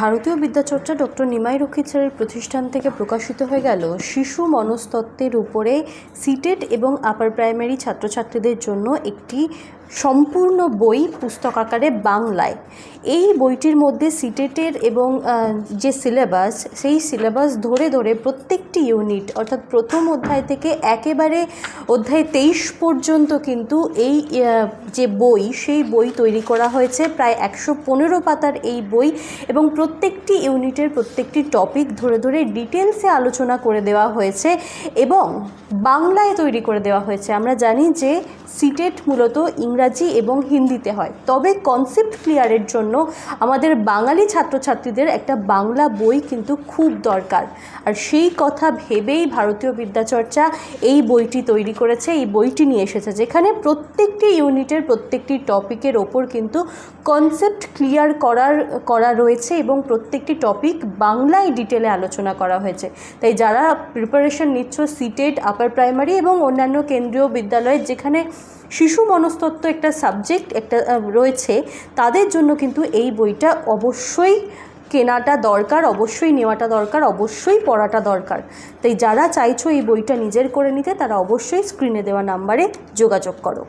ভারতীয় বিদ্যাচর্চা ডক্টর নিমাই রক্ষিতচারের প্রতিষ্ঠান থেকে প্রকাশিত হয়ে গেল শিশু মনস্তত্ত্বের উপরে সিটেট এবং আপার প্রাইমারি ছাত্রছাত্রীদের জন্য একটি সম্পূর্ণ বই পুস্তক আকারে বাংলায়। এই বইটির মধ্যে সিটেটের এবং যে সিলেবাস, সেই সিলেবাস ধরে ধরে প্রত্যেকটি ইউনিট, অর্থাৎ প্রথম অধ্যায় থেকে একেবারে অধ্যায় তেইশ পর্যন্ত কিন্তু এই যে বই, সেই বই তৈরি করা হয়েছে। প্রায় একশো পনেরো পাতার এই বই এবং প্রত্যেকটি ইউনিটের প্রত্যেকটি টপিক ধরে ধরে ডিটেলসে আলোচনা করে দেওয়া হয়েছে এবং বাংলায় তৈরি করে দেওয়া হয়েছে। আমরা জানি যে সিটেট মূলত ইংরাজি এবং হিন্দিতে হয়। তবে কনসেপ্ট ক্লিয়ারের জন্য আমাদের বাঙালি ছাত্রছাত্রীদের একটা বাংলা বই কিন্তু খুব দরকার। আর সেই কথা ভেবেই ভারতীয় বিদ্যাচর্চা এই বইটি তৈরি করেছে, এই বইটি নিয়ে এসেছে, যেখানে প্রত্যেকটি ইউনিটের প্রত্যেকটি টপিকের ওপর কিন্তু কনসেপ্ট ক্লিয়ার করার, করা রয়েছে এবং প্রত্যেকটি টপিক বাংলায় ডিটেলে আলোচনা করা হয়েছে। তাই যারা প্রিপারেশন নিচ্ছ সিটেড আপার প্রাইমারি এবং অন্যান্য কেন্দ্রীয় বিদ্যালয়ে যেখানে শিশু মনস্তত্ত্ব একটা সাবজেক্ট একটা রয়েছে, তাদের জন্য কিন্তু এই বইটা অবশ্যই কেনাটা দরকার, অবশ্যই নেওয়াটা দরকার, অবশ্যই পড়াটা দরকার। তাই যারা চাইছো এই বইটা নিজের করে নিতে, তারা অবশ্যই স্ক্রিনে দেওয়া নাম্বারে যোগাযোগ করো।